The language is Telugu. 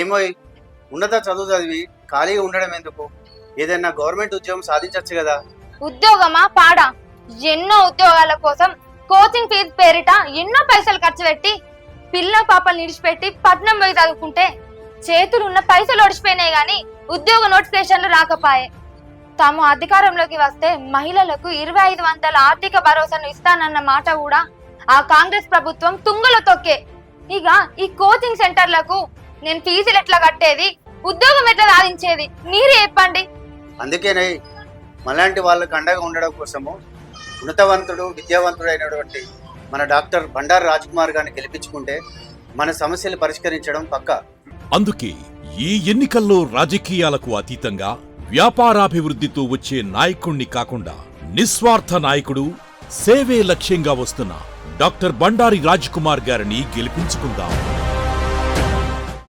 ఏమో ఉన్నత చదువు చదివి ఖాళీగా ఉండడం ఎందుకు? ఏదైనా గవర్నమెంట్ ఉద్యోగం సాధించవచ్చు కదా. ఉద్యోగమా? పాడా. ఎన్నో ఉద్యోగాల కోసం కోచింగ్ ఫీజు పేరిట ఎన్నో పైసలు ఖర్చు పెట్టి పిల్ల పాపలు నిడిచిపెట్టి పట్నం పోయి చదువుకుంటే చేతులు ఉన్న పైసలు ఒడిచిపోయినాయి గాని ఉద్యోగ నోటిఫికేషన్లు రాకపాయే. తాము అధికారంలోకి వస్తే మహిళలకు ఇరవై ఐదు వందల ఆర్థిక భరోసాను ఇస్తానన్న మాట కూడా ఆ కాంగ్రెస్ ప్రభుత్వం తుంగలో తొక్కే. ఇక ఈ కోచింగ్ సెంటర్లకు నేను ఫీజులు ఎట్లా కట్టేది? ఉద్యోగం ఎట్లా సాధించేది? మీరే చెప్పండి. అందుకేనే మలాంటి వాళ్ళకు అండగా ఉండడం కోసము ఉన్నతవంతుడు విద్యావంతుడైనటువంటి మన డాక్టర్ బండారు రాజ్కుమార్ గారిని గెలిపించుకుంటే మన సమస్యలు పరిష్కరించడం పక్కా. అందుకే ఈ ఎన్నికల్లో రాజకీయాలకు అతీతంగా వ్యాపారాభివృద్ధితో వచ్చే నాయకుణ్ణి కాకుండా నిస్వార్థ నాయకుడు సేవే లక్ష్యంగా వస్తున్న డాక్టర్ బండారి రాజ్కుమార్ గారిని గెలిపించుకుందాం.